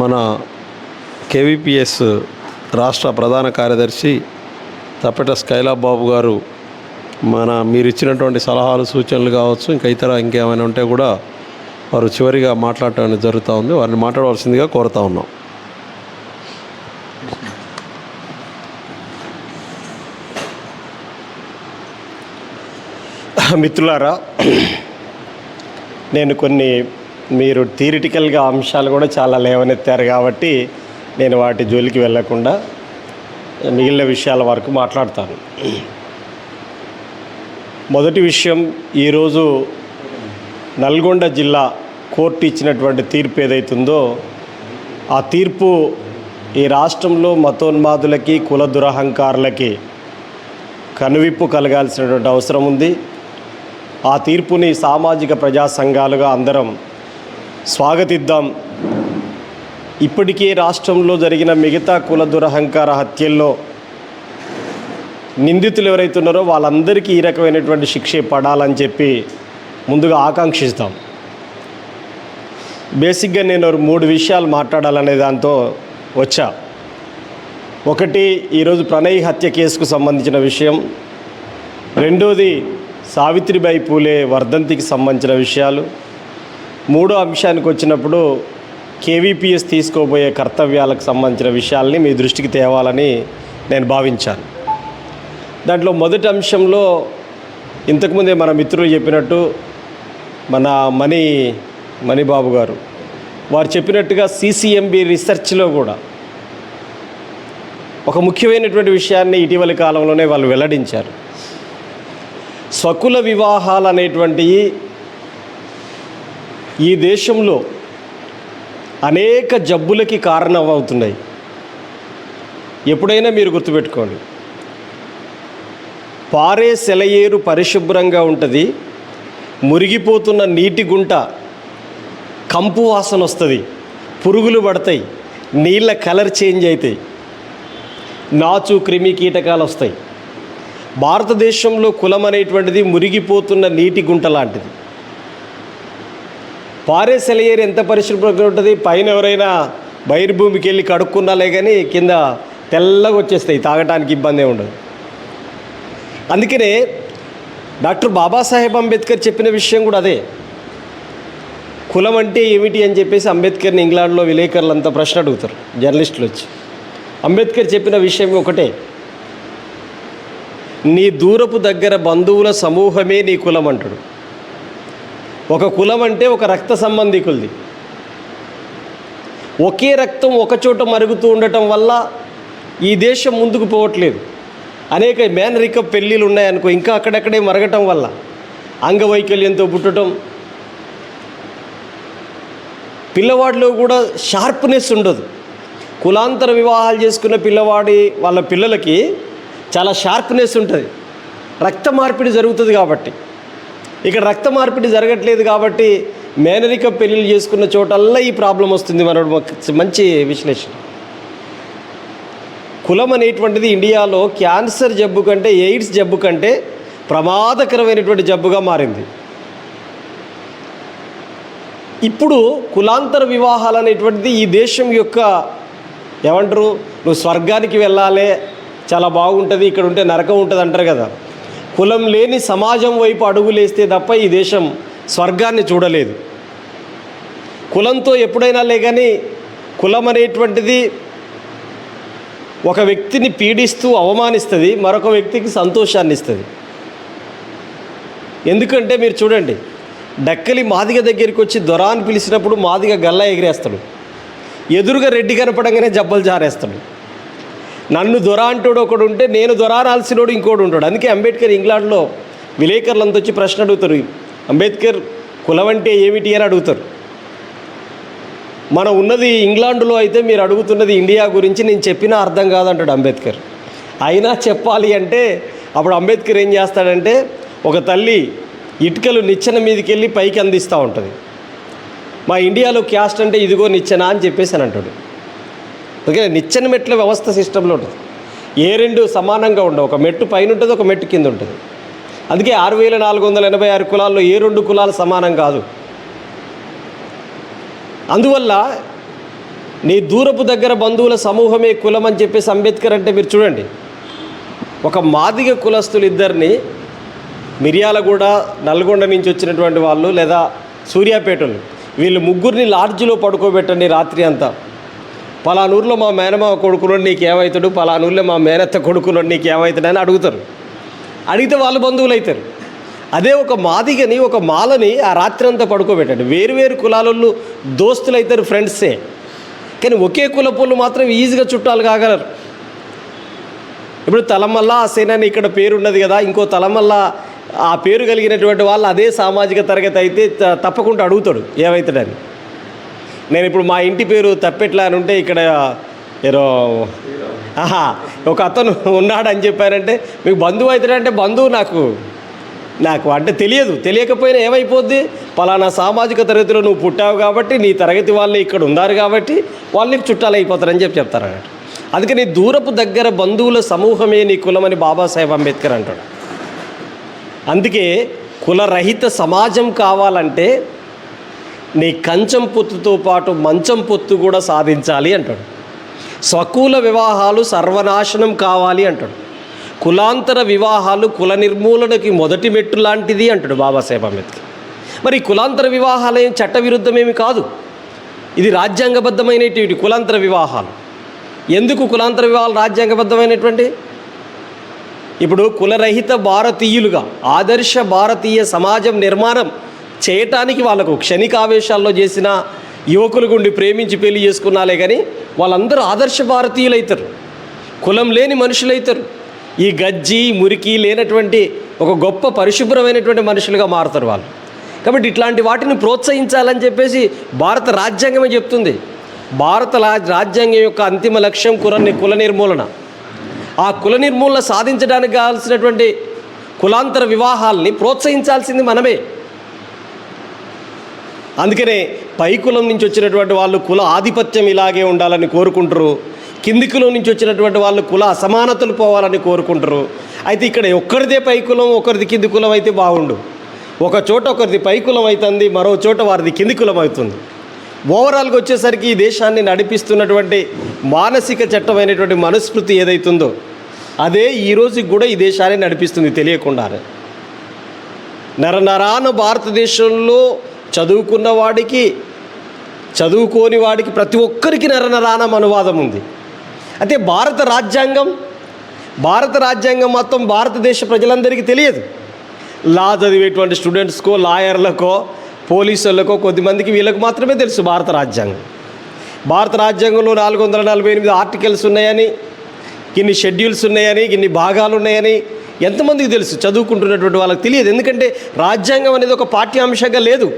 మన కేవీపీఎస్ రాష్ట్ర ప్రధాన కార్యదర్శి తప్పెట స్కైలాబ్ బాబు గారు మన మీరు ఇచ్చినటువంటి సలహాలు సూచనలు కావచ్చు ఇంకా ఇతర ఇంకేమైనా ఉంటే కూడా వారు చివరిగా మాట్లాడటం జరుగుతూ ఉంది. వారిని మాట్లాడవలసిందిగా కోరుతా ఉన్నాం. మిత్రులారా నేను కొన్ని మీరు థియరిటికల్గా అంశాలు కూడా చాలా లేవనెత్తారు కాబట్టి నేను వాటి జోలికి వెళ్ళకుండా మిగిలిన విషయాల వరకు మాట్లాడతాను. మొదటి విషయం ఈరోజు నల్గొండ జిల్లా కోర్టు ఇచ్చినటువంటి తీర్పు ఏదైతుందో ఆ తీర్పు ఈ రాష్ట్రంలో మతోన్మాదులకి కుల దురహంకారులకి కనువిప్పు కలగాల్సినటువంటి అవసరం ఉంది. ఆ తీర్పుని సామాజిక ప్రజా సంఘాలుగా అందరం స్వాగతిద్దాం. ఇప్పటికే రాష్ట్రంలో జరిగిన మిగతా కుల దురహంకార హత్యల్లో నిందితులు ఎవరైతే ఉన్నారో వాళ్ళందరికీ ఈ రకమైనటువంటి శిక్షే పడాలని చెప్పి ముందుగా ఆకాంక్షిస్తాం. బేసిక్గా నేను మూడు విషయాలు మాట్లాడాలనే దాంతో వచ్చా. ఒకటి ఈరోజు ప్రణయ్ హత్య కేసుకు సంబంధించిన విషయం. రెండోది సావిత్రిబాయి పూలే వర్ధంతికి సంబంధించిన విషయాలు. మూడో అంశానికి వచ్చినప్పుడు కేవీపీఎస్ తీసుకోబోయే కర్తవ్యాలకు సంబంధించిన విషయాల్ని మీ దృష్టికి తేవాలని నేను భావించాను. దాంట్లో మొదటి అంశంలో ఇంతకుముందే మన మిత్రులు చెప్పినట్టు మన మణి మణిబాబు గారు. వారు చెప్పినట్టుగా సీసీఎంబి రీసెర్చ్లో కూడా ఒక ముఖ్యమైనటువంటి విషయాన్ని ఇటీవలి కాలంలోనే వాళ్ళు వెల్లడించారు. స్వకుల వివాహాలు అనేటువంటివి ఈ దేశంలో అనేక జబ్బులకి కారణం అవుతున్నాయి ఎప్పుడైనా మీరు గుర్తుపెట్టుకోండి. పారే సెలయేరు పరిశుభ్రంగా ఉంటుంది. మురిగిపోతున్న నీటి గుంట కంపు వాసన వస్తుంది. పురుగులు పడతాయి. నీళ్ళ కలర్ చేంజ్ అవుతాయి నాచు క్రిమి కీటకాలు వస్తాయి. భారతదేశంలో కులం అనేటువంటిది మురిగిపోతున్న నీటి గుంట లాంటిది. పారే సెలయేరు ఎంత పరిశుభ్రంగా ఉంటుంది? పైన ఎవరైనా బహిర్భూమికి వెళ్ళి కడుక్కున్నాలే కానీ కింద తెల్లగా వచ్చేస్తాయి. తాగటానికి ఇబ్బంది ఉండదు. అందుకనే డాక్టర్ బాబాసాహెబ్ అంబేద్కర్ చెప్పిన విషయం కూడా అదే. కులం అంటే ఏమిటి అని చెప్పేసి అంబేద్కర్ని ఇంగ్లాండ్లో విలేకరులంతా ప్రశ్న అడుగుతారు జర్నలిస్టులు వచ్చి. అంబేద్కర్ చెప్పిన విషయం ఒకటే. నీ దూరపు దగ్గర బంధువుల సమూహమే నీ కులం అంటాడు. ఒక కులం అంటే ఒక రక్త సంబంధికులది. ఒకే రక్తం ఒకచోట మరుగుతూ ఉండటం వల్ల ఈ దేశం ముందుకు పోవట్లేదు. అనేక మేనరిక పెళ్ళిళ్ళు ఉన్నాయనుకో ఇంకా అక్కడక్కడే మరగటం వల్ల అంగవైకల్యంతో పుట్టడం పిల్లవాడిలో కూడా షార్ప్నెస్ ఉండదు. కులాంతర వివాహాలు చేసుకున్న పిల్లవాడి వాళ్ళ పిల్లలకి చాలా షార్ప్నెస్ ఉంటుంది. రక్త మార్పిడి జరుగుతుంది కాబట్టి. ఇక్కడ రక్త మార్పిడి జరగట్లేదు కాబట్టి మేనరిక పెళ్ళిళ్ళు చేసుకున్న చోటల్లా ఈ ప్రాబ్లం వస్తుంది మన మంచి విశ్లేషణ. కులం అనేటువంటిది ఇండియాలో క్యాన్సర్ జబ్బు కంటే ఎయిడ్స్ జబ్బు కంటే ప్రమాదకరమైనటువంటి జబ్బుగా మారింది. ఇప్పుడు కులాంతర వివాహాలు అనేటువంటిది ఈ దేశం యొక్క ఏమంటారు? నువ్వు స్వర్గానికి వెళ్ళాలి చాలా బాగుంటుంది ఇక్కడ ఉంటే నరకం ఉంటుంది అంటారు కదా. కులం లేని సమాజం వైపు అడుగులేస్తే తప్ప ఈ దేశం స్వర్గాన్ని చూడలేదు. కులంతో ఎప్పుడైనా లే కానీ కులం అనేటువంటిది ఒక వ్యక్తిని పీడిస్తూ అవమానిస్తుంది మరొక వ్యక్తికి సంతోషాన్ని ఇస్తుంది ఎందుకంటే మీరు చూడండి డక్కలి మాదిగ దగ్గరికి వచ్చి దొర అని పిలిచినప్పుడు మాదిగ గల్లా ఎగిరేస్తాడు. ఎదురుగా రెడ్డి కనపడంగానే జబ్బలు జారేస్తాడు. నన్ను దొర అంటాడు ఒకడు ఉంటే నేను దొరానాల్సినోడు ఇంకోడు ఉంటాడు. అందుకే అంబేద్కర్ ఇంగ్లాండ్లో విలేకరులంతా వచ్చి ప్రశ్న అడుగుతారు. అంబేద్కర్ కులం అంటే ఏమిటి అని అడుగుతారు. మనం ఉన్నది ఇంగ్లాండ్లో అయితే మీరు అడుగుతున్నది ఇండియా గురించి నేను చెప్పినా అర్థం కాదంటాడు అంబేద్కర్. అయినా చెప్పాలి అంటే అప్పుడు అంబేద్కర్ ఏం చేస్తాడంటే ఒక తల్లి ఇటుకలు నిచ్చెన మీదకి వెళ్ళి పైకి అందిస్తూ ఉంటుంది. మా ఇండియాలో క్యాస్ట్ అంటే ఇదిగో నిచ్చెన అని చెప్పేసి అని అంటాడు. అందుకే నిచ్చెన మెట్ల వ్యవస్థ సిస్టంలో ఉంటుంది. ఏ రెండు సమానంగా ఉండవు. ఒక మెట్టు పైన ఉంటుంది ఒక మెట్టు కింద ఉంటుంది అందుకే ఆరు వేల నాలుగు వందల ఎనభై ఆరు కులాల్లో ఏ రెండు కులాలు సమానం కాదు. అందువల్ల నీ దూరపు దగ్గర బంధువుల సమూహమే కులం అని చెప్పేసి అంబేద్కర్ అంటే మీరు చూడండి. ఒక మాదిగ కులస్తులు ఇద్దరిని మిర్యాలగూడ నల్గొండ నుంచి వచ్చినటువంటి వాళ్ళు లేదా సూర్యాపేటలు వీళ్ళు ముగ్గురిని లాడ్జ్లో పడుకోబెట్టండి రాత్రి అంతా. పలానూరులో మా మేనమావ కొడుకులు నీకు ఏమవుతాడు పలానూరులో మా మేనత్త కొడుకులు నీకు ఏమవుతాడు అని అడుగుతారు. అడిగితే వాళ్ళు బంధువులు అవుతారు. అదే ఒక మాదిగని ఒక మాలని ఆ రాత్రి అంతా పడుకోబెట్టండి. వేరు వేరు కులాలలో దోస్తులు అవుతారు ఫ్రెండ్సే. కానీ ఒకే కులపోళ్ళు మాత్రం ఈజీగా చుట్టాలు కాగలరు. ఇప్పుడు తలమల్ల సేన అని ఇక్కడ పేరు ఉన్నది కదా ఇంకో తలమల్ల ఆ పేరు కలిగినటువంటి వాళ్ళు అదే సామాజిక తరగతి అయితే త- తప్పకుండా అడుగుతాడు ఏమవుతాడని నేను ఇప్పుడు మా ఇంటి పేరు తప్పెట్లా అని ఉంటే ఇక్కడ ఏదో ఆహా ఒక అతను ఉన్నాడని చెప్పారంటే మీకు బంధువు అవుతాడంటే బంధువు నాకు. నాకు అంటే తెలియదు. తెలియకపోయినా ఏమైపోద్ది? పలానా సామాజిక తరగతిలో నువ్వు పుట్టావు కాబట్టి నీ తరగతి వాళ్ళు ఇక్కడ ఉన్నారు కాబట్టి వాళ్ళు నీకు చుట్టాలు అయిపోతారని చెప్పి చెప్తారు అన్నట్టు నీ దూరపు దగ్గర బంధువుల సమూహమే నీ కులమని బాబాసాహెబ్ అంబేద్కర్ అంటాడు. అందుకే కులరహిత సమాజం కావాలంటే నీ కంచం పొత్తుతో పాటు మంచం పొత్తు కూడా సాధించాలి అంటాడు. స్వకూల వివాహాలు సర్వనాశనం కావాలి అంటాడు. కులాంతర వివాహాలు కుల నిర్మూలనకి మొదటి మెట్టు లాంటిది అంటాడు బాబాసాహెబ్ అంబేద్కర్. మరి కులాంతర వివాహాలు ఏం చట్టవిరుద్ధమేమి కాదు. ఇది రాజ్యాంగబద్ధమైనటువంటి కులాంతర వివాహాలు. ఎందుకు కులాంతర వివాహాలు రాజ్యాంగబద్ధమైనటువంటి? ఇప్పుడు కులరహిత భారతీయులుగా ఆదర్శ భారతీయ సమాజం నిర్మాణం చేయటానికి వాళ్ళకు క్షణికావేశాల్లో చేసిన యువకులు గుండి ప్రేమించి పెళ్ళి చేసుకున్నాలే కానీ వాళ్ళందరూ ఆదర్శ భారతీయులు అవుతారు కులం లేని మనుషులైతారు. ఈ గజ్జి మురికి లేనటువంటి ఒక గొప్ప పరిశుభ్రమైనటువంటి మనుషులుగా మారుతారు వాళ్ళు. కాబట్టి ఇట్లాంటి వాటిని ప్రోత్సహించాలని చెప్పేసి భారత రాజ్యాంగమే చెప్తుంది. భారత రాజ్యాంగం యొక్క అంతిమ లక్ష్యం కుల కుల నిర్మూలన. ఆ కుల నిర్మూలన సాధించడానికి కావాల్సినటువంటి కులాంతర వివాహాల్ని ప్రోత్సహించాల్సింది మనమే. అందుకనే పై కులం నుంచి వచ్చినటువంటి వాళ్ళు కుల ఆధిపత్యం ఇలాగే ఉండాలని కోరుకుంటారు. కింది కులం నుంచి వచ్చినటువంటి వాళ్ళు కుల అసమానతలు పోవాలని కోరుకుంటారు. అయితే ఇక్కడ ఒక్కరిదే పై కులం ఒకరిది కింది కులం అయితే బాగుండు. ఒక చోట ఒకరిది పై కులం అవుతుంది మరో చోట వారిది కింది కులం అవుతుంది. ఓవరాల్గా వచ్చేసరికి ఈ దేశాన్ని నడిపిస్తున్నటువంటి మానసిక చట్టమైనటువంటి మనుస్మృతి ఏదైతుందో అదే ఈ రోజుకి కూడా ఈ దేశాన్ని నడిపిస్తుంది తెలియకుండానే. నరనరాన భారతదేశంలో చదువుకున్న వాడికి చదువుకోని వాడికి ప్రతి ఒక్కరికి నరనరాన అనువాదం ఉంది. అయితే భారత రాజ్యాంగం భారత రాజ్యాంగం మొత్తం భారతదేశ ప్రజలందరికీ తెలియదు. లా చదివేటువంటి స్టూడెంట్స్కో లాయర్లకో పోలీసులకో కొద్దిమందికి వీళ్ళకు మాత్రమే తెలుసు భారత రాజ్యాంగం. భారత రాజ్యాంగంలో నాలుగు వందల నలభై ఎనిమిది ఆర్టికల్స్ ఉన్నాయని ఇన్ని షెడ్యూల్స్ ఉన్నాయని ఇన్ని భాగాలు ఉన్నాయని ఎంతమందికి తెలుసు? చదువుకుంటున్నటువంటి వాళ్ళకి తెలియదు. ఎందుకంటే రాజ్యాంగం అనేది ఒక పాఠ్యాంశంగా లేదు.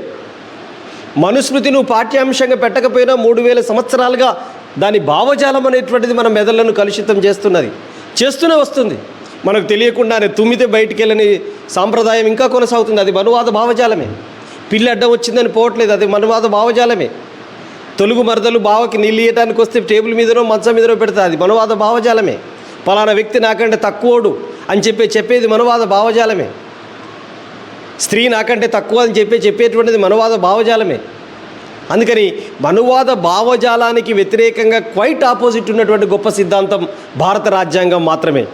మనుస్మృతి నువ్వు పాఠ్యాంశంగా పెట్టకపోయినా మూడు వేల సంవత్సరాలుగా దాని భావజాలం అనేటువంటిది మన మెదళ్ళను కలుషితం చేస్తున్నది. చేస్తూనే వస్తుంది. మనకు తెలియకుండానే తుమ్మితే బయటికి వెళ్ళని సాంప్రదాయం ఇంకా కొనసాగుతుంది. అది మనువాద భావజాలమే. పిల్లి అడ్డం వచ్చిందని పోవట్లేదు. అది మనువాద భావజాలమే. తొలుగు మరదలు బావకి నీళ్ళు ఇయ్యడానికి వస్తే టేబుల్ మీదనో మంచం మీదనో పెడతా అది మనువాద భావజాలమే. పలానా వ్యక్తి నాకంటే తక్కువోడు అని చెప్పి చెప్పేది మనువాద భావజాలమే. స్త్రీ నాకంటే తక్కువ అని చెప్పి చెప్పేటువంటిది మనువాద భావజాలమే. అందుకని మనువాద భావజాలానికి వ్యతిరేకంగా క్వైట్ ఆపోజిట్ ఉన్నటువంటి గొప్ప సిద్ధాంతం భారత రాజ్యాంగం మాత్రమే.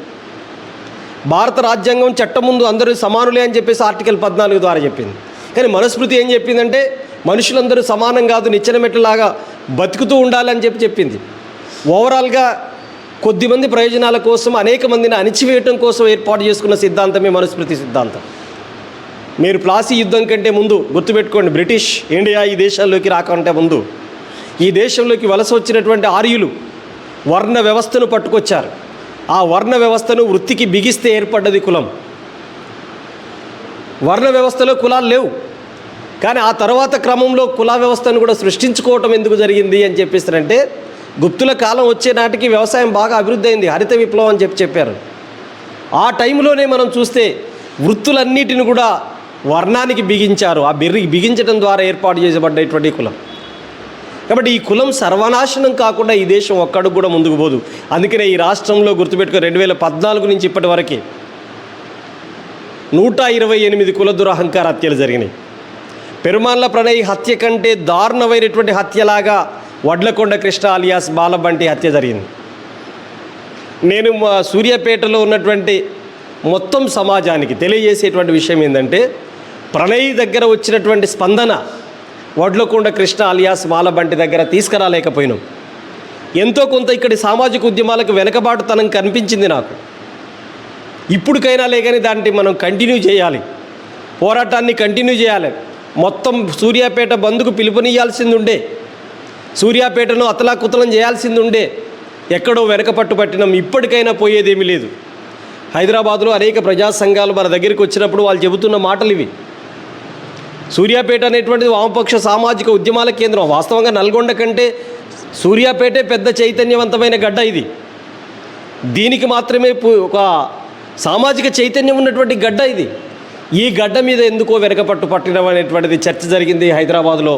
భారత రాజ్యాంగం చట్టం ముందు అందరూ సమానులే అని చెప్పేసి ఆర్టికల్ పద్నాలుగు ద్వారా చెప్పింది. కానీ మనుస్మృతి ఏం చెప్పిందంటే మనుషులందరూ సమానం కాదు నిచ్చెన మెట్టలాగా బతుకుతూ ఉండాలని చెప్పి చెప్పింది. ఓవరాల్గా కొద్దిమంది ప్రయోజనాల కోసం అనేక మందిని అణిచివేయటం కోసం ఏర్పాటు చేసుకున్న సిద్ధాంతమే మనుస్మృతి సిద్ధాంతం. మీరు ప్లాసీ యుద్ధం కంటే ముందు గుర్తుపెట్టుకోండి బ్రిటిష్ ఇండియా ఈ దేశాల్లోకి రాకంటే ముందు. ఈ దేశంలోకి వలస వచ్చినటువంటి ఆర్యులు వర్ణ వ్యవస్థను పట్టుకొచ్చారు. ఆ వర్ణ వ్యవస్థను వృత్తికి బిగిస్తే ఏర్పడ్డది కులం. వర్ణ వ్యవస్థలో కులాలు లేవు. కానీ ఆ తర్వాత క్రమంలో కుల వ్యవస్థను కూడా సృష్టించుకోవటం ఎందుకు జరిగింది అని చెప్పేస్తారంటే గుప్తుల కాలం వచ్చే నాటికి వ్యవసాయం బాగా అభివృద్ధి అయింది హరిత విప్లవం అని చెప్పి చెప్పారు. ఆ టైంలోనే మనం చూస్తే వృత్తులన్నిటిని కూడా వర్ణానికి బిగించారు. ఆ బిర్రికి బిగించడం ద్వారా ఏర్పాటు చేయబడ్డటువంటి కులం. కాబట్టి ఈ కులం సర్వనాశనం కాకుండా ఈ దేశం ఒక్కడికి కూడా ముందుకు పోదు. అందుకనే ఈ రాష్ట్రంలో గుర్తుపెట్టుకో రెండు వేల పద్నాలుగు నుంచి ఇప్పటి వరకు నూట ఇరవై ఎనిమిది కుల దురహంకార హత్యలు జరిగినాయి. పెరుమాన్ల ప్రణయ్ హత్య కంటే దారుణమైనటువంటి హత్యలాగా వడ్లకొండ కృష్ణ అలియాస్ బాలబంటి హత్య జరిగింది. నేను మా సూర్యాపేటలో ఉన్నటువంటి మొత్తం సమాజానికి తెలియజేసేటువంటి విషయం ఏంటంటే ప్రణయ్ దగ్గర వచ్చినటువంటి స్పందన వడ్లకొండ కృష్ణ అలియాస్ మాలబంటి దగ్గర తీసుకురాలేకపోయినాం. ఎంతో కొంత ఇక్కడి సామాజిక ఉద్యమాలకు వెనకబాటుతనం కనిపించింది నాకు. ఇప్పుడుకైనా లేకని దాన్ని మనం కంటిన్యూ చేయాలి. పోరాటాన్ని కంటిన్యూ చేయాలి. మొత్తం సూర్యాపేట బంద్కు పిలుపునియాల్సింది ఉండే సూర్యాపేటను అతలాకుతలం చేయాల్సింది ఉండే ఎక్కడో వెనకపట్టు పట్టినాం. ఇప్పటికైనా పోయేదేమీ లేదు. హైదరాబాద్లో అనేక ప్రజా సంఘాలు మన దగ్గరికి వచ్చినప్పుడు వాళ్ళు చెబుతున్న మాటలు ఇవి సూర్యాపేట అనేటువంటిది వామపక్ష సామాజిక ఉద్యమాల కేంద్రం. వాస్తవంగా నల్గొండ కంటే సూర్యాపేటే పెద్ద చైతన్యవంతమైన గడ్డ ఇది. దీనికి మాత్రమే ఒక సామాజిక చైతన్యం ఉన్నటువంటి గడ్డ ఇది. ఈ గడ్డ మీద ఎందుకో వెనకపట్టు పట్టడం అనేటువంటిది చర్చ జరిగింది హైదరాబాద్లో.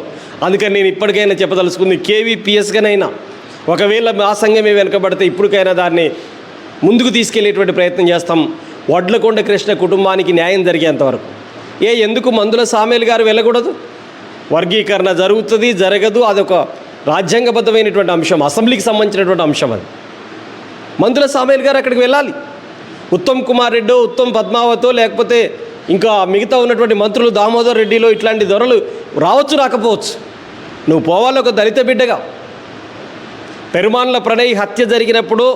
అందుకని నేను ఇప్పటికైనా చెప్పదలుచుకుంది కేవీపీఎస్గానైనా ఒకవేళ మా సంఘమే వెనకబడితే ఇప్పటికైనా దాన్ని ముందుకు తీసుకెళ్ళేటువంటి ప్రయత్నం చేస్తాం. వడ్లకొండ కృష్ణ కుటుంబానికి న్యాయం జరిగేంతవరకు ఏ ఎందుకు మందుల సామేలు గారు వెళ్ళకూడదు? వర్గీకరణ జరుగుతుంది జరగదు అదొక రాజ్యాంగబద్ధమైనటువంటి అంశం అసెంబ్లీకి సంబంధించినటువంటి అంశం అది. మందుల సామేల్ గారు అక్కడికి వెళ్ళాలి. ఉత్తమ్ కుమార్ రెడ్డో ఉత్తమ్ పద్మావతో లేకపోతే ఇంకా మిగతా ఉన్నటువంటి మంత్రులు దామోదర్ రెడ్డిలో ఇట్లాంటి దొరలు రావచ్చు రాకపోవచ్చు. నువ్వు పోవాలి ఒక దళిత బిడ్డగా. పెరుమాన్ల ప్రణయ్ హత్య జరిగినప్పుడు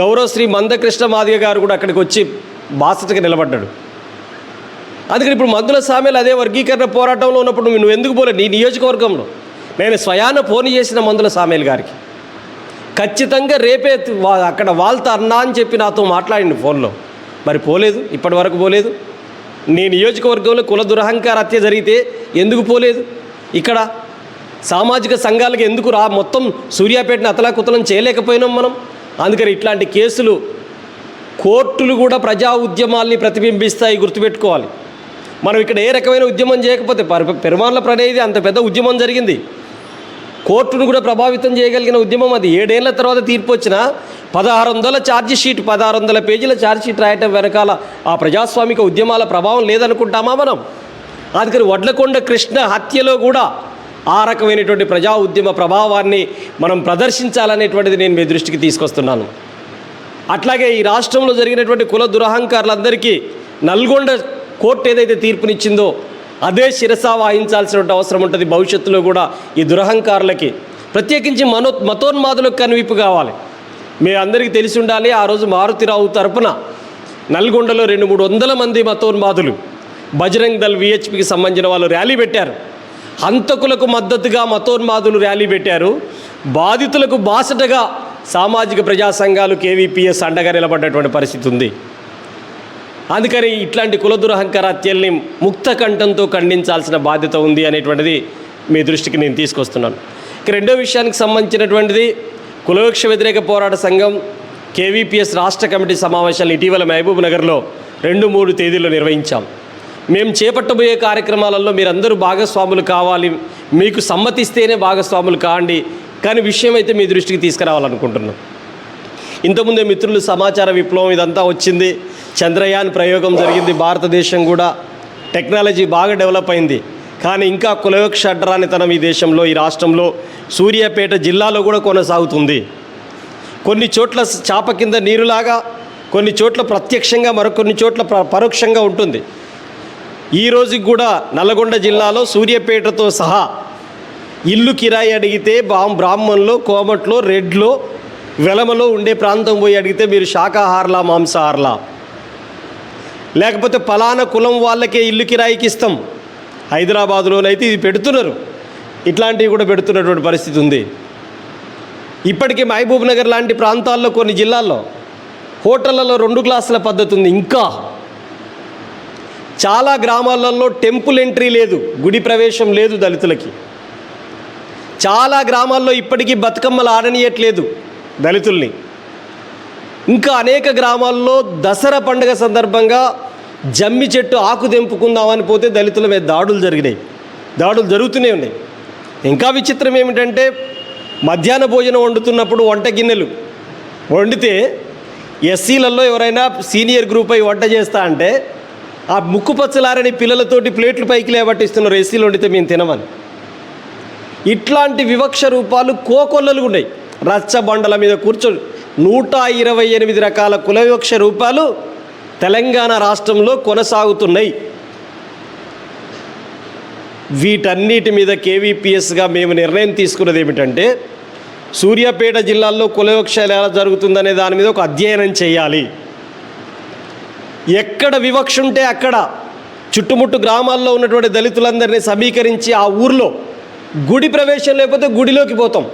గౌరవశ్రీ మందకృష్ణ మాదిగ గారు కూడా అక్కడికి వచ్చి బాసటగా నిలబడ్డాడు. అందుకని ఇప్పుడు మందుల సామెలు అదే వర్గీకరణ పోరాటంలో ఉన్నప్పుడు నువ్వు ఎందుకు పోలే? నీ నియోజకవర్గంలో. నేను స్వయాన ఫోన్ చేసిన మందుల సామేల్ గారికి. ఖచ్చితంగా రేపే వా- అక్కడ వాళ్తా అన్నా అని చెప్పి నాతో మాట్లాడింది ఫోన్లో. మరి పోలేదు ఇప్పటి వరకు పోలేదు. నీ నియోజకవర్గంలో కుల దురహంకార హత్య జరిగితే ఎందుకు పోలేదు? ఇక్కడ సామాజిక సంఘాలకు ఎందుకు రా మొత్తం సూర్యాపేటను అతలాకుతలం చేయలేకపోయినాం మనం? అందుకని ఇట్లాంటి కేసులు కోర్టులు కూడా ప్రజా ఉద్యమాల్ని ప్రతిబింబిస్తాయి గుర్తుపెట్టుకోవాలి. మనం ఇక్కడ ఏ రకమైన ఉద్యమం చేయకపోతే పరి- పెరుమాన్ల ప్రణయది అంత పెద్ద ఉద్యమం జరిగింది. కోర్టును కూడా ప్రభావితం చేయగలిగిన ఉద్యమం అది. ఏడేళ్ళ తర్వాత తీర్పు వచ్చిన పదహారు వందల ఛార్జ్ షీట్ పదహారు వందల పేజీల ఛార్జ్ షీట్ రాయటం వెనకాల ఆ ప్రజాస్వామిక ఉద్యమాల ప్రభావం లేదనుకుంటామా మనం? అందుకని వడ్లకొండ కృష్ణ హత్యలో కూడా ఆ రకమైనటువంటి ప్రజా ఉద్యమ ప్రభావాన్ని మనం ప్రదర్శించాలనేటువంటిది నేను మీ దృష్టికి తీసుకొస్తున్నాను. అట్లాగే ఈ రాష్ట్రంలో జరిగినటువంటి కుల దురహంకారులందరికీ నల్గొండ కోర్టు ఏదైతే తీర్పునిచ్చిందో అదే శిరసా వహించాల్సిన అవసరం ఉంటుంది. భవిష్యత్తులో కూడా ఈ దురహంకారులకి. ప్రత్యేకించి మనో మతోన్మాదులకు కనువిప్పు కావాలి. మీ అందరికీ తెలిసి ఉండాలి ఆ రోజు మారుతిరావు తరపున నల్గొండలో రెండు మూడు వందల మంది మతోన్మాదులు బజరంగ్ దళ్ విహెచ్పికి సంబంధించిన వాళ్ళు ర్యాలీ పెట్టారు. హంతకులకు మద్దతుగా మతోన్మాదులు ర్యాలీ పెట్టారు. బాధితులకు బాసటగా సామాజిక ప్రజా సంఘాలు కేవీపీఎస్ అండగా నిలబడ్డటువంటి పరిస్థితి ఉంది. అందుకని ఇట్లాంటి కుల హత్యల్ని ముక్త కంఠంతో ఖండించాల్సిన బాధ్యత ఉంది అనేటువంటిది మీ దృష్టికి నేను తీసుకొస్తున్నాను. ఇక రెండో విషయానికి సంబంధించినటువంటిది కులవృక్ష వ్యతిరేక పోరాట సంఘం కేవీపీఎస్ రాష్ట్ర కమిటీ సమావేశాలు ఇటీవల మహబూబ్ నగర్లో రెండు మూడు తేదీల్లో నిర్వహించాం. మేము చేపట్టబోయే కార్యక్రమాలలో మీరందరూ భాగస్వాములు కావాలి మీకు సమ్మతిస్తేనే భాగస్వాములు కాండి కానీ విషయం అయితే మీ దృష్టికి తీసుకురావాలనుకుంటున్నాం. ఇంతకుముందే మిత్రులు సమాచార విప్లవం ఇదంతా వచ్చింది. చంద్రయాన్ ప్రయోగం జరిగింది. భారతదేశం కూడా టెక్నాలజీ బాగా డెవలప్ అయింది. కానీ ఇంకా కులవక్షడ్రానితనం ఈ దేశంలో ఈ రాష్ట్రంలో సూర్యాపేట జిల్లాలో కూడా కొనసాగుతుంది. కొన్ని చోట్ల చాప కింద నీరులాగా కొన్ని చోట్ల ప్రత్యక్షంగా మరికొన్ని చోట్ల పరోక్షంగా ఉంటుంది. ఈ రోజుకి కూడా నల్లగొండ జిల్లాలో సూర్యాపేటతో సహా ఇల్లు కిరాయి అడిగితే బామ్ బ్రాహ్మణ్లో కోమట్లో రెడ్లో వెలమలో ఉండే ప్రాంతం పోయి అడిగితే మీరు శాకాహారలా మాంసాహారలా? లేకపోతే ఫలానా కులం వాళ్ళకే ఇల్లు కిరాయికి ఇస్తాం. హైదరాబాదులోనైతే ఇది పెడుతున్నారు. ఇట్లాంటివి కూడా పెడుతున్నటువంటి పరిస్థితి ఉంది. ఇప్పటికే మహబూబ్ నగర్ లాంటి ప్రాంతాల్లో కొన్ని జిల్లాల్లో హోటళ్ళలో రెండు గ్లాసుల పద్ధతి ఉంది. ఇంకా చాలా గ్రామాలలో టెంపుల్ ఎంట్రీ లేదు. గుడి ప్రవేశం లేదు దళితులకి. చాలా గ్రామాల్లో ఇప్పటికీ బతుకమ్మలు ఆడనీయట్లేదు. దళితుల్ని. ఇంకా అనేక గ్రామాల్లో దసరా పండుగ సందర్భంగా జమ్మి చెట్టు ఆకు తెంపుకుందామని పోతే దళితుల మీద దాడులు జరిగినాయి. దాడులు జరుగుతూనే ఉన్నాయి. ఇంకా విచిత్రం ఏమిటంటే మధ్యాహ్న భోజనం వండుతున్నప్పుడు వంట గిన్నెలు వండితే ఎస్సీలలో ఎవరైనా సీనియర్ గ్రూప్ అయి వంట చేస్తా అంటే ఆ ముక్కు పచ్చలారని పిల్లలతోటి ప్లేట్లు పైకి లేబట్టిస్తున్నారు ఎస్సీలు వండితే మేము తినమని. ఇట్లాంటి వివక్ష రూపాలు కోకొల్లలు ఉన్నాయి రచ్చబండల మీద కూర్చొని నూట ఇరవై ఎనిమిది రకాల కులవివక్ష రూపాలు తెలంగాణ రాష్ట్రంలో కొనసాగుతున్నాయి. వీటన్నిటి మీద కేవీపీఎస్గా మేము నిర్ణయం తీసుకున్నది ఏమిటంటే సూర్యాపేట జిల్లాల్లో కులవివక్షలు ఎలా జరుగుతుందనే దాని మీద ఒక అధ్యయనం చేయాలి. ఎక్కడ వివక్ష ఉంటే అక్కడ చుట్టుముట్టు గ్రామాల్లో ఉన్నటువంటి దళితులందరినీ సమీకరించి ఆ ఊర్లో గుడి ప్రవేశం లేకపోతే గుడిలోకి పోతాం.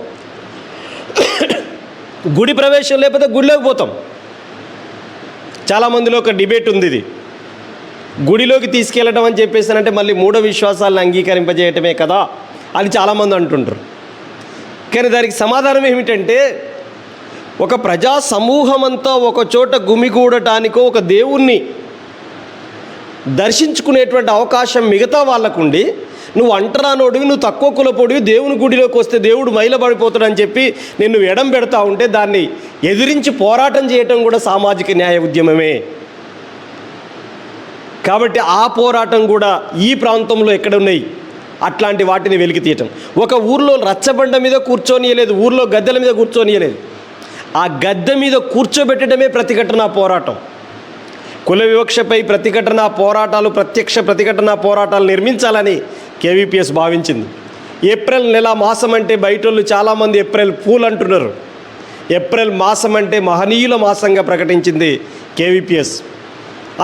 గుడి ప్రవేశం లేకపోతే గుడిలోకి పోతాం. చాలామందిలో ఒక డిబేట్ ఉంది ఇది. గుడిలోకి తీసుకెళ్ళడం అని చెప్పేసానంటే మళ్ళీ మూఢ విశ్వాసాలను అంగీకరింపజేయటమే కదా అని చాలామంది అంటుంటారు కానీ దానికి సమాధానం ఏమిటంటే ఒక ప్రజా సమూహం అంతా ఒక చోట గుమిగూడటానికో ఒక దేవుణ్ణి దర్శించుకునేటువంటి అవకాశం మిగతా వాళ్ళకుండి నువ్వు అంటరానోడివి నువ్వు తక్కువ కులపోడివి దేవుని గుడిలోకి వస్తే దేవుడు మైలబడిపోతాడని చెప్పి నిన్ను ఎడం పెడతా ఉంటే దాన్ని ఎదిరించి పోరాటం చేయటం కూడా సామాజిక న్యాయ ఉద్యమమే. కాబట్టి ఆ పోరాటం కూడా ఈ ప్రాంతంలో ఎక్కడ ఉన్నాయి? అట్లాంటి వాటిని వెలికి తీయటం. ఒక ఊర్లో రచ్చబండ మీద కూర్చొనియలేదు ఊర్లో గద్దెల మీద కూర్చొనియలేదు. ఆ గద్దె మీద కూర్చోబెట్టడమే ప్రతిఘటన పోరాటం. కుల వివక్షపై ప్రతిఘటన పోరాటాలు ప్రత్యక్ష ప్రతిఘటన పోరాటాలు నిర్మించాలని కేవీపీఎస్ భావించింది. ఏప్రిల్ నెల మాసం అంటే బయటోళ్ళు చాలామంది ఏప్రిల్ పూల్ అంటున్నారు. ఏప్రిల్ మాసం అంటే మహనీయుల మాసంగా ప్రకటించింది కేవీపీఎస్.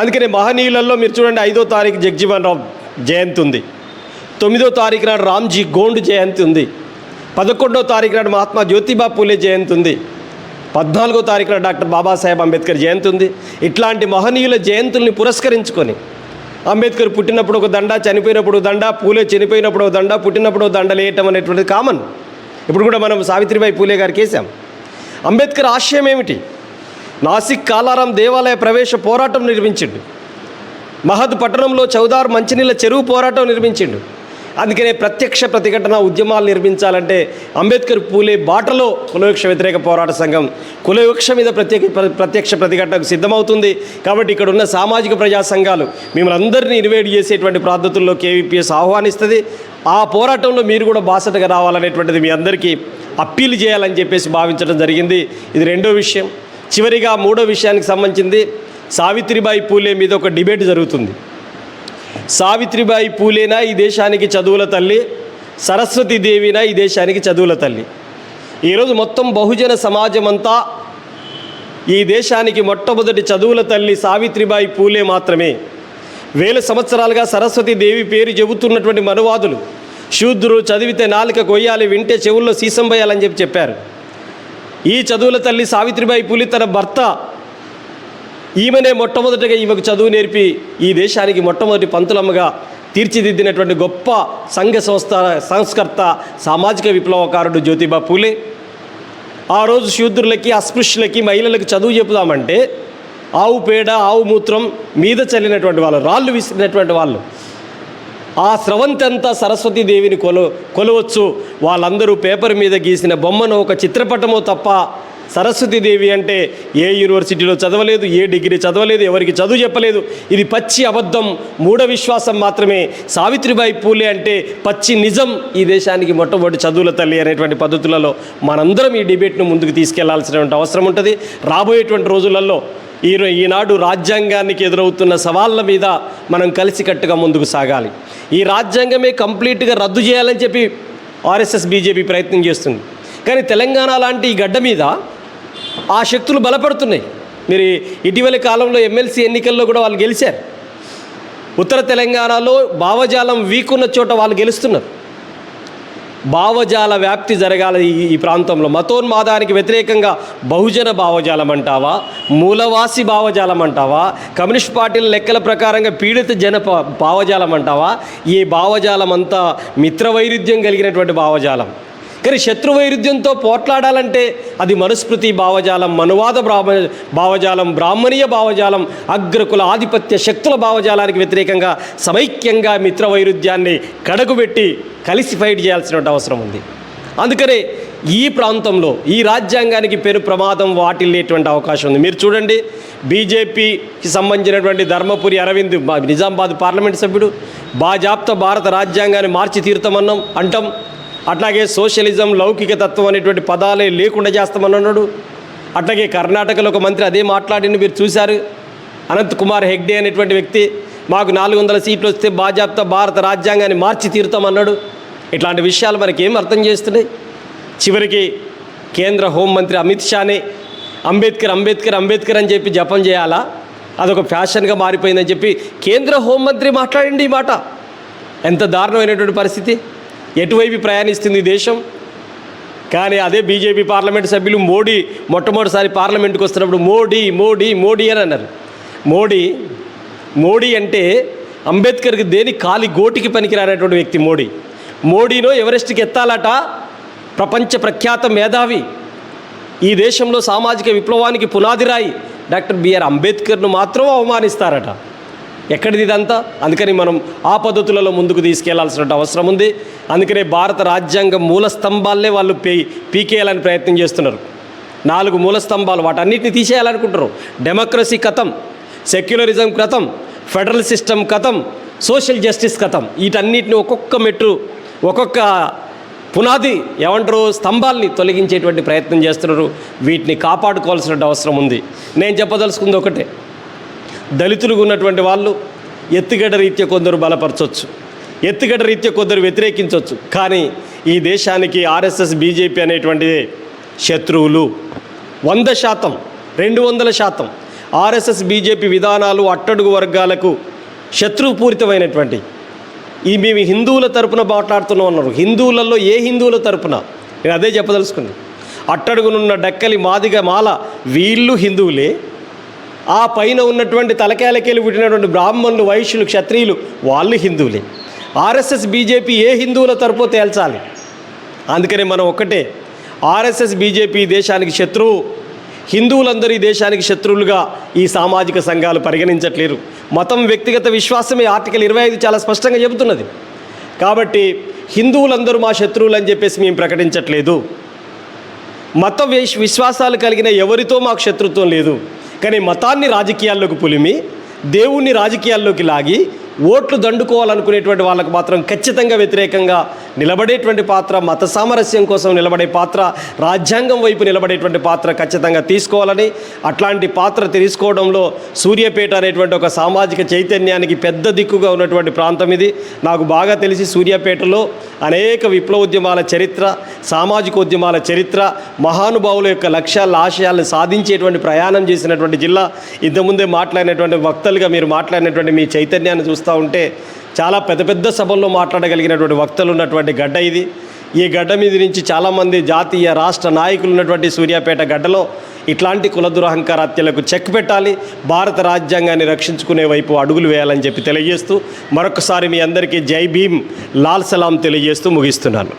అందుకనే మహనీయులలో మీరు చూడండి ఐదో తారీఖు జగ్జీవన్ రావు జయంతి ఉంది. తొమ్మిదో తారీఖు నాడు రామ్జీ గోండ్ జయంతి ఉంది. పదకొండో తారీఖు నాడు మహాత్మా జ్యోతిబా పూలే జయంతి ఉంది. పద్నాలుగో తారీఖున డాక్టర్ బాబాసాహెబ్ అంబేద్కర్ జయంతి ఉంది. ఇట్లాంటి మహనీయుల జయంతుల్ని పురస్కరించుకొని అంబేద్కర్ పుట్టినప్పుడు ఒక దండ చనిపోయినప్పుడు దండ పూలే చనిపోయినప్పుడు దండ పుట్టినప్పుడు దండ లేయటం అనేటువంటిది కామన్. ఇప్పుడు కూడా మనం సావిత్రిబాయి పూలే గారికి వేసాం. అంబేద్కర్ ఆశయం ఏమిటి? నాసిక్ కాలారాం దేవాలయ ప్రవేశ పోరాటం నిర్మించిండు. మహద్ పట్టణంలో చౌదార్ మంచినీళ్ళ చెరువు పోరాటం నిర్మించిండు. అందుకనే ప్రత్యక్ష ప్రతిఘటన ఉద్యమాలు నిర్మించాలంటే అంబేద్కర్ పూలే బాటలో కులవివక్ష వ్యతిరేక పోరాట సంఘం. కులవక్ష మీద ప్రత్యేక ప్ర- ప్రత్యక్ష ప్రతిఘటనకు సిద్ధమవుతుంది. కాబట్టి ఇక్కడ ఉన్న సామాజిక ప్రజా సంఘాలు మిమ్మల్ని అందరినీ ఇన్వైట్ చేసేటువంటి ప్రాంతంలో కేవీపీఎస్ ఆహ్వానిస్తుంది. ఆ పోరాటంలో మీరు కూడా బాసటగా రావాలనేటువంటిది మీ అందరికీ అప్పీల్ చేయాలని చెప్పేసి భావించడం జరిగింది. ఇది రెండో విషయం. చివరిగా మూడో విషయానికి సంబంధించింది సావిత్రిబాయి పూలే మీద ఒక డిబేట్ జరుగుతుంది. సావిత్రిబాయి పూలేనా ఈ దేశానికి చదువుల తల్లి? సరస్వతి దేవినా ఈ దేశానికి చదువుల తల్లి? ఈరోజు మొత్తం బహుజన సమాజం అంతా ఈ దేశానికి మొట్టమొదటి చదువుల తల్లి సావిత్రిబాయి పూలే మాత్రమే. వేల సంవత్సరాలుగా సరస్వతి దేవి పేరు చెబుతున్నటువంటి మనువాదులు శూద్రులు చదివితే నాలుక కొయ్యాలి వింటే చెవుల్లో సీసం పోయాలని చెప్పి చెప్పారు. ఈ చదువుల తల్లి సావిత్రిబాయి పూలి తన భర్త ఈమెనే మొట్టమొదటిగా ఈమెకు చదువు నేర్పి ఈ దేశానికి మొట్టమొదటి పంతులమ్మగా తీర్చిదిద్దినటువంటి గొప్ప సంఘ సంస్థ సంస్కర్త సామాజిక విప్లవకారుడు జ్యోతిబా పూలే. ఆ రోజు శూద్రులకి అస్పృశ్యులకి మహిళలకు చదువు చెబుదామంటే ఆవు పేడ ఆవు మూత్రం మీద చల్లినటువంటి వాళ్ళు రాళ్ళు విసిరినటువంటి వాళ్ళు. ఆ స్రవంతంతా సరస్వతీదేవిని కొలు కొలవచ్చు. వాళ్ళందరూ పేపర్ మీద గీసిన బొమ్మను ఒక చిత్రపటమో తప్ప సరస్వతీదేవి అంటే ఏ యూనివర్సిటీలో చదవలేదు ఏ డిగ్రీ చదవలేదు ఎవరికి చదువు చెప్పలేదు. ఇది పచ్చి అబద్ధం మూఢ విశ్వాసం మాత్రమే. సావిత్రిబాయి పూలే అంటే పచ్చి నిజం ఈ దేశానికి మొట్టమొదటి చదువుల తల్లి అనేటువంటి పద్ధతులలో మనందరం ఈ డిబేట్ను ముందుకు తీసుకెళ్ళాల్సినటువంటి అవసరం ఉంటుంది. రాబోయేటువంటి రోజులలో ఈ ఈనాడు రాజ్యాంగానికి ఎదురవుతున్న సవాళ్ళ మీద మనం కలిసికట్టుగా ముందుకు సాగాలి. ఈ రాజ్యాంగమే కంప్లీట్గా రద్దు చేయాలని చెప్పి ఆర్ఎస్ఎస్ బీజేపీ ప్రయత్నం చేస్తుంది. కానీ తెలంగాణ లాంటి ఈ గడ్డ మీద ఆ శక్తులు బలపడుతున్నాయి. మీరు ఇటీవలి కాలంలో ఎమ్మెల్సీ ఎన్నికల్లో కూడా వాళ్ళు గెలిచారు. ఉత్తర తెలంగాణలో భావజాలం వీక్ ఉన్న చోట వాళ్ళు గెలుస్తున్నారు. భావజాల వ్యాప్తి జరగాలి ఈ ప్రాంతంలో. మతోన్మాదానికి వ్యతిరేకంగా బహుజన భావజాలం అంటావా? మూలవాసి భావజాలం అంటావా? కమ్యూనిస్ట్ పార్టీల లెక్కల ప్రకారంగా పీడిత జన భావజాలం అంటావా? ఈ భావజాలం అంతా మిత్రవైరుధ్యం కలిగినటువంటి భావజాలం. కానీ శత్రు వైరుధ్యంతో పోట్లాడాలంటే అది మనుస్మృతి భావజాలం మనువాద బ్రాహ్మ భావజాలం బ్రాహ్మణీయ భావజాలం అగ్రకుల ఆధిపత్య శక్తుల భావజాలానికి వ్యతిరేకంగా సమైక్యంగా మిత్ర వైరుధ్యాన్ని కడగుబెట్టి కలిసి ఫైట్ చేయాల్సిన అవసరం ఉంది. అందుకనే ఈ ప్రాంతంలో ఈ రాజ్యాంగానికి పేరు ప్రమాదం వాటిల్లేటువంటి అవకాశం ఉంది. మీరు చూడండి బీజేపీకి సంబంధించినటువంటి ధర్మపురి అరవింద్ నిజామాబాద్ పార్లమెంట్ సభ్యుడు బాజాప్త భారత రాజ్యాంగాన్ని మార్చి తీరుతామన్నాం అంటాం. అట్లాగే సోషలిజం లౌకిక తత్వం అనేటువంటి పదాలే లేకుండా చేస్తామన్నాడు. అట్లాగే కర్ణాటకలో ఒక మంత్రి అదే మాట్లాడింది మీరు చూశారు. అనంత్ కుమార్ హెగ్డే అనేటువంటి వ్యక్తి మాకు నాలుగు వందల సీట్లు వస్తే బాజాప్తా భారత రాజ్యాంగాన్ని మార్చి తీరుతామన్నాడు. ఇట్లాంటి విషయాలు మనకి ఏం అర్థం చేస్తున్నాయి? చివరికి కేంద్ర హోంమంత్రి అమిత్ షానే అంబేద్కర్ అంబేద్కర్ అంబేద్కర్ అని చెప్పి జపం చేయాలా? అదొక ఫ్యాషన్గా మారిపోయిందని చెప్పి కేంద్ర హోంమంత్రి మాట్లాడండి ఈ మాట. ఎంత దారుణమైనటువంటి పరిస్థితి? ఎటువైపు ప్రయాణిస్తుంది దేశం? కానీ అదే బీజేపీ పార్లమెంట్ సభ్యులు మోడీ మొట్టమొదటిసారి పార్లమెంట్కి వస్తున్నప్పుడు మోడీ మోడీ మోడీ అని అన్నారు. మోడీ మోడీ అంటే అంబేద్కర్కి దేని కాలి గోటికి పనికిరానటువంటి వ్యక్తి మోడీ. మోడీనో ఎవరెస్ట్కి ఎత్తాలట? ప్రపంచ ప్రఖ్యాత మేధావి. ఈ దేశంలో సామాజిక విప్లవానికి పునాదిరాయి డాక్టర్ బిఆర్ అంబేద్కర్ను మాత్రం అవమానిస్తారట. ఎక్కడిది ఇదంతా? అందుకని మనం ఆ పద్ధతులలో ముందుకు తీసుకెళ్ళాల్సిన అవసరం ఉంది. అందుకనే భారత రాజ్యాంగ మూల స్తంభాలనే వాళ్ళు పీ పీకేయాలని ప్రయత్నం చేస్తున్నారు. నాలుగు మూల స్తంభాలు వాటన్నిటిని తీసేయాలనుకుంటారు డెమోక్రసీ కథం సెక్యులరిజం కథం ఫెడరల్ సిస్టమ్ కథం సోషల్ జస్టిస్ కథం వీటన్నిటిని ఒక్కొక్క మెట్టు ఒక్కొక్క పునాది ఏమంటారు స్తంభాల్ని తొలగించేటువంటి ప్రయత్నం చేస్తున్నారు. వీటిని కాపాడుకోవాల్సిన అవసరం ఉంది. నేను చెప్పదలుచుకుంది ఒకటే. దళితులుగా ఉన్నటువంటి వాళ్ళు ఎత్తుగడ రీత్యా కొందరు బలపరచవచ్చు ఎత్తుగడ రీత్యా కొందరు వ్యతిరేకించవచ్చు కానీ ఈ దేశానికి ఆర్ఎస్ఎస్ బీజేపీ అనేటువంటిదే శత్రువులు వంద శాతం రెండు వందల శాతం ఆర్ఎస్ఎస్ బీజేపీ విధానాలు అట్టడుగు వర్గాలకు శత్రుపూరితమైనటువంటి. ఈ మేము హిందువుల తరపున మాట్లాడుతున్నాం అన్నారు. హిందువులలో ఏ హిందువుల తరపున? నేను అదే చెప్పదలుచుకున్నాను అట్టడుగునున్న డక్కలి మాదిగ మాల వీళ్ళు హిందువులే ఆ పైన ఉన్నటువంటి తలకాయలకెళ్ళి పుట్టినటువంటి బ్రాహ్మణులు వైశ్యులు క్షత్రియులు వాళ్ళు హిందువులే. ఆర్ఎస్ఎస్ బీజేపీ ఏ హిందువుల తరపు తేల్చాలి? అందుకనే మనం ఒక్కటే. ఆర్ఎస్ఎస్ బీజేపీ దేశానికి శత్రువు హిందువులందరూ ఈ దేశానికి శత్రువులుగా ఈ సామాజిక సంఘాలు పరిగణించట్లేరు. మతం వ్యక్తిగత విశ్వాసమే ఆర్టికల్ ఇరవై ఐదు చాలా స్పష్టంగా చెబుతున్నది. కాబట్టి హిందువులందరూ మా శత్రువులు అని చెప్పేసి మేము ప్రకటించట్లేదు. మత విశ్వాసాలు కలిగిన ఎవరితో మాకు శత్రుత్వం లేదు? కానీ మతాన్ని రాజకీయాల్లోకి పులిమి దేవుణ్ణి రాజకీయాల్లోకి లాగి ఓట్లు దండుకోవాలనుకునేటువంటి వాళ్ళకు మాత్రం ఖచ్చితంగా వ్యతిరేకంగా నిలబడేటువంటి పాత్ర మత సామరస్యం కోసం నిలబడే పాత్ర రాజ్యాంగం వైపు నిలబడేటువంటి పాత్ర ఖచ్చితంగా తీసుకోవాలని అట్లాంటి పాత్ర తీసుకోవడంలో సూర్యాపేట అనేటువంటి ఒక సామాజిక చైతన్యానికి పెద్ద దిక్కుగా ఉన్నటువంటి ప్రాంతం ఇది. నాకు బాగా తెలిసి సూర్యాపేటలో అనేక విప్లవ ఉద్యమాల చరిత్ర సామాజిక ఉద్యమాల చరిత్ర మహానుభావుల యొక్క లక్ష్యాల ఆశయాలను సాధించేటువంటి ప్రయాణం చేసినటువంటి జిల్లా. ఇంతకుముందే మాట్లాడినటువంటి వక్తలుగా మీరు మాట్లాడినటువంటి మీ చైతన్యాన్ని చూస్తే ఉంటే చాలా పెద్ద పెద్ద సభల్లో మాట్లాడగలిగినటువంటి వక్తలు ఉన్నటువంటి గడ్డ ఇది. ఈ గడ్డ మీద నుంచి చాలామంది జాతీయ రాష్ట్ర నాయకులు ఉన్నటువంటి సూర్యాపేట గడ్డలో ఇట్లాంటి కులదురహంకార హత్యలకు చెక్ పెట్టాలి. భారత రాజ్యాంగాన్ని రక్షించుకునే వైపు అడుగులు వేయాలని చెప్పి తెలియజేస్తూ మరొకసారి మీ అందరికీ జై భీమ్ లాల్ సలాం తెలియజేస్తూ ముగిస్తున్నాను.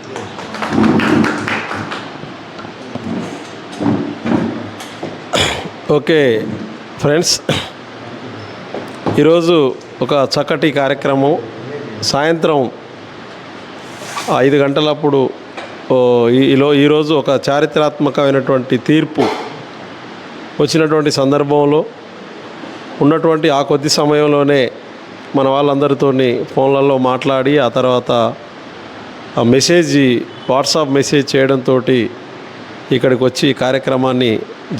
ఓకే ఫ్రెండ్స్ ఈరోజు ఒక చక్కటి కార్యక్రమం. సాయంత్రం ఐదు గంటలప్పుడు ఈలో ఈరోజు ఒక చారిత్రాత్మకమైనటువంటి తీర్పు వచ్చినటువంటి సందర్భంలో ఉన్నటువంటి ఆ కొద్ది సమయంలోనే మన వాళ్ళందరితోని ఫోన్లలో మాట్లాడి ఆ తర్వాత ఆ మెసేజ్ వాట్సాప్ మెసేజ్ చేయడంతో ఇక్కడికి వచ్చి ఈ కార్యక్రమాన్ని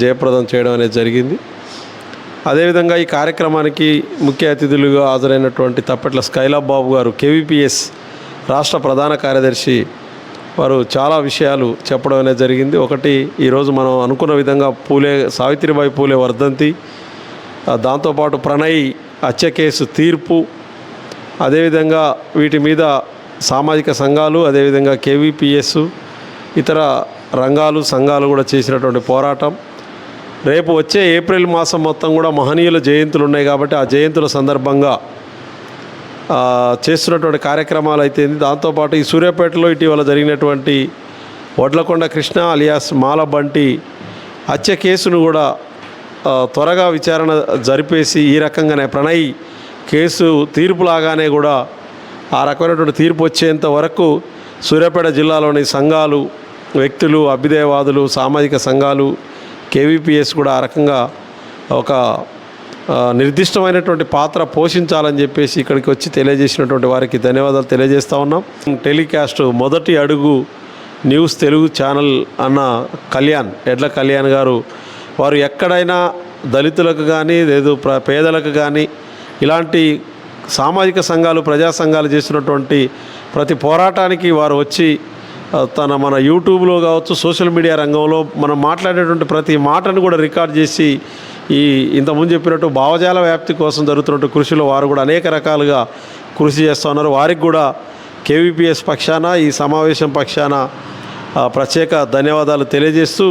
జయప్రదం చేయడం అనేది జరిగింది. అదేవిధంగా ఈ కార్యక్రమానికి ముఖ్య అతిథులుగా హాజరైనటువంటి తప్పెట్ల స్కైలాబ్ బాబు గారు కేవీపీఎస్ రాష్ట్ర ప్రధాన కార్యదర్శి వారు చాలా విషయాలు చెప్పడం అనేది జరిగింది. ఒకటి ఈరోజు మనం అనుకున్న విధంగా పూలే సావిత్రిబాయి పూలే వర్ధంతి దాంతోపాటు ప్రణయ్ హత్య కేసు తీర్పు అదేవిధంగా వీటి మీద సామాజిక సంఘాలు అదేవిధంగా కేవీపీఎస్ ఇతర రంగాలు సంఘాలు కూడా చేసినటువంటి పోరాటం. రేపు వచ్చే ఏప్రిల్ మాసం మొత్తం కూడా మహనీయుల జయంతులు ఉన్నాయి కాబట్టి ఆ జయంతుల సందర్భంగా చేస్తున్నటువంటి కార్యక్రమాలు అయితే దాంతోపాటు ఈ సూర్యాపేటలో ఇటీవల జరిగినటువంటి వడ్లకొండ కృష్ణ అలియాస్ మాల బంటి హత్య కేసును కూడా త్వరగా విచారణ జరిపేసి ఈ రకంగానే ప్రణయ్ కేసు తీర్పులాగానే కూడా ఆ రకమైనటువంటి తీర్పు వచ్చేంత వరకు సూర్యాపేట జిల్లాలోని సంఘాలు వ్యక్తులు అభ్యుదయవాదులు సామాజిక సంఘాలు కేవీపీఎస్ కూడా ఆ రకంగా ఒక నిర్దిష్టమైనటువంటి పాత్ర పోషించాలని చెప్పేసి ఇక్కడికి వచ్చి తెలియజేసినటువంటి వారికి ధన్యవాదాలు తెలియజేస్తూ ఉన్నాం. టెలికాస్ట్ మొదటి అడుగు న్యూస్ తెలుగు ఛానల్ అన్న కళ్యాణ్ ఎడ్ల కళ్యాణ్ గారు వారు ఎక్కడైనా దళితులకు కానీ లేదు ప్ర పేదలకు కానీ ఇలాంటి సామాజిక సంఘాలు ప్రజా సంఘాలు చేసినటువంటి ప్రతి పోరాటానికి వారు వచ్చి తన మన యూట్యూబ్లో కావచ్చు సోషల్ మీడియా రంగంలో మనం మాట్లాడేటువంటి ప్రతి మాటను కూడా రికార్డ్ చేసి ఈ ఇంతకుముందు చెప్పినట్టు భావజాల వ్యాప్తి కోసం జరుగుతున్నట్టు కృషిలో వారు కూడా అనేక రకాలుగా కృషి చేస్తూ ఉన్నారు. వారికి కూడా కేవీపీఎస్ పక్షాన ఈ సమావేశం పక్షాన ప్రత్యేక ధన్యవాదాలు తెలియజేస్తూ